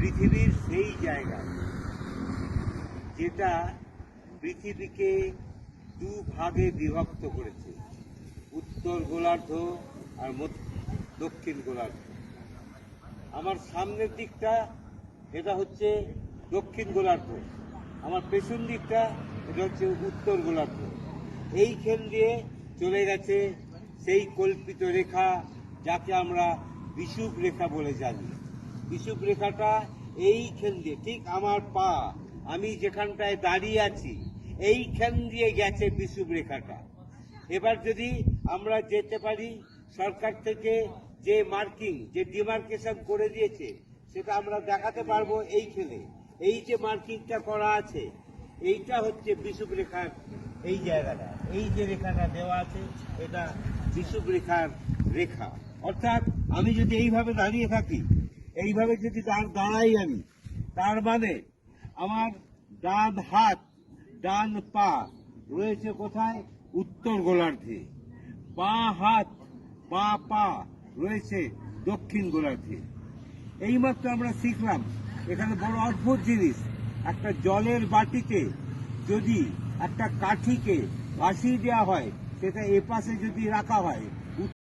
পৃথিবীর সেই জায়গা যেটা পৃথিবীকে দু ভাগে বিভক্ত করেছে। উত্তর গোলার্ধ আর দক্ষিণ গোলার্ধ। আমার সামনের দিকটা, এটা হচ্ছে দক্ষিণ গোলার্ধ। আমার পেছন দিকটা, এটা হচ্ছে উত্তর গোলার্ধ। এইখান দিয়ে চলে গেছে সেই কল্পিত রেখা, যাকে আমরা বিষুব রেখা বলে জানি। বিষুব রেখাটা এইখান দিয়ে, ঠিক আমার পা, আমি যেখানটায় দাঁড়িয়ে আছি এইখান দিয়ে গেছে বিষুব রেখাটা এবার যদি আমরা যেতে পারি, সরকার থেকে যে মার্কিং, যে ডিমার্কেশন করে দিয়েছে, সেটা আমরা দেখাতে পারব এই খেলে। এই যে মার্কিংটা করা আছে, এইটা হচ্ছে বিষুব রেখার এই জায়গাটা, এই যে রেখাটা দেওয়া আছে, এটা বিষুব রেখার রেখা। অর্থাৎ আমি যদি এইভাবে দাঁড়িয়ে থাকি এইভাবে যদি দাঁড়- দাঁড়াই আমি, তার মানে আমার ডান হাত, ডান পা রয়েছে কোথায়? উত্তর গোলার্ধে। বা হাত বা পা রয়েছে দক্ষিণ গোলার্ধে। এইমাত্র আমরা শিখলাম, এখানে বড় অদ্ভুত জিনিস। একটা জলের বাটিতে যদি একটা কাঠিকে ভাসিয়ে দেওয়া হয়, সেটা এপাশে যদি রাখা হয়